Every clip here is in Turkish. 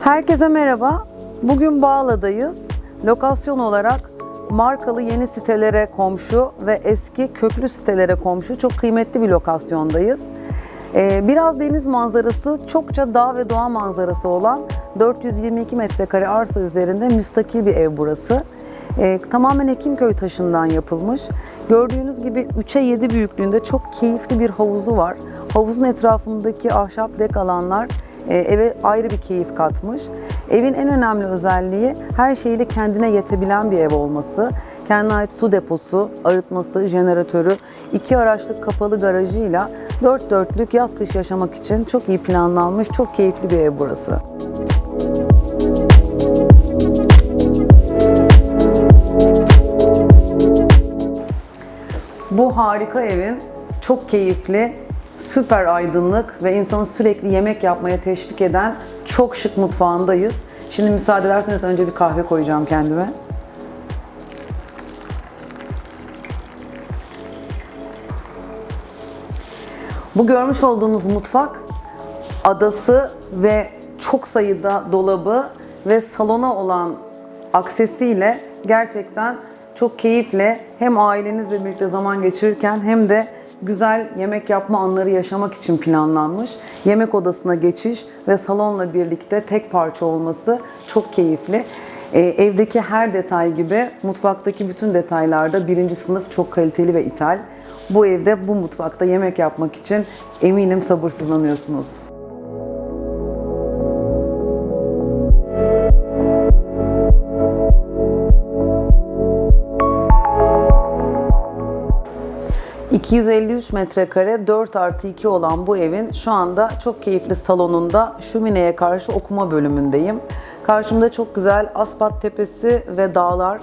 Herkese merhaba. Bugün Bağla'dayız. Lokasyon olarak markalı yeni sitelere komşu ve eski köklü sitelere komşu çok kıymetli bir lokasyondayız. Ee, biraz deniz manzarası, çokça dağ ve doğa manzarası olan 422 metrekare arsa üzerinde müstakil bir ev burası. Ee, tamamen Hekimköy taşından yapılmış. Gördüğünüz gibi 3'e 7 büyüklüğünde çok keyifli bir havuzu var. Havuzun etrafındaki ahşap dek alanlar e, eve ayrı bir keyif katmış. Evin en önemli özelliği her şeyle kendine yetebilen bir ev olması. Kendine ait su deposu, arıtması, jeneratörü, iki araçlık kapalı garajıyla dört dörtlük yaz kış yaşamak için çok iyi planlanmış, çok keyifli bir ev burası. Bu harika evin çok keyifli, süper aydınlık ve insanı sürekli yemek yapmaya teşvik eden çok şık mutfağındayız. Şimdi müsaade ederseniz önce bir kahve koyacağım kendime. Bu görmüş olduğunuz mutfak adası ve çok sayıda dolabı ve salona olan aksesiyle gerçekten çok keyifle hem ailenizle birlikte zaman geçirirken hem de güzel yemek yapma anları yaşamak için planlanmış. Yemek odasına geçiş ve salonla birlikte tek parça olması çok keyifli. Ee, evdeki her detay gibi mutfaktaki bütün detaylarda birinci sınıf çok kaliteli ve ithal. Bu evde bu mutfakta yemek yapmak için eminim sabırsızlanıyorsunuz. ...253 metrekare 4 artı 2 olan bu evin şu anda çok keyifli salonunda şömineye karşı okuma bölümündeyim. Karşımda çok güzel Aspat Tepesi ve dağlar,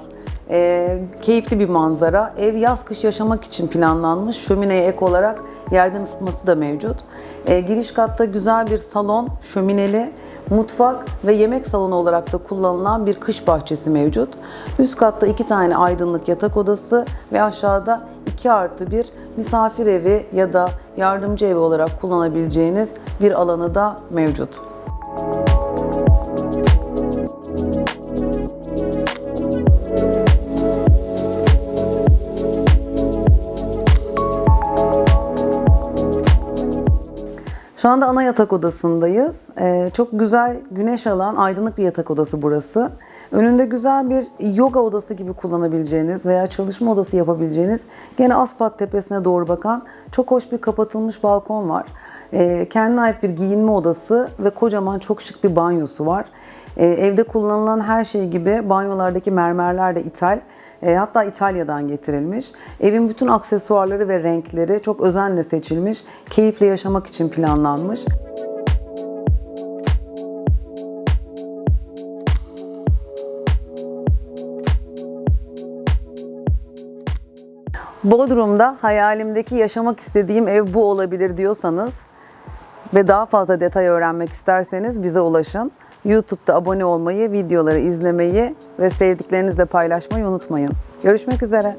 e, keyifli bir manzara. Ev yaz kış yaşamak için planlanmış. Şömineye ek olarak yerden ısıtması da mevcut. E, giriş katta güzel bir salon, şömineli, mutfak ve yemek salonu olarak da kullanılan bir kış bahçesi mevcut. Üst katta iki tane aydınlık yatak odası ve aşağıda 2 artı bir misafir evi ya da yardımcı evi olarak kullanabileceğiniz bir alanı da mevcut. Şu anda ana yatak odasındayız. Ee, çok güzel güneş alan aydınlık bir yatak odası burası. Önünde güzel bir yoga odası gibi kullanabileceğiniz veya çalışma odası yapabileceğiniz gene Aspat Tepesi'ne doğru bakan çok hoş bir kapatılmış balkon var. Ee, kendine ait bir giyinme odası ve kocaman çok şık bir banyosu var. Ee, evde kullanılan her şey gibi banyolardaki mermerler de ithal. E, hatta İtalya'dan getirilmiş. Evin bütün aksesuarları ve renkleri çok özenle seçilmiş. Keyifle yaşamak için planlanmış. Bodrum'da hayalimdeki yaşamak istediğim ev bu olabilir diyorsanız ve daha fazla detay öğrenmek isterseniz bize ulaşın. YouTube'da abone olmayı, videoları izlemeyi ve sevdiklerinizle paylaşmayı unutmayın. Görüşmek üzere.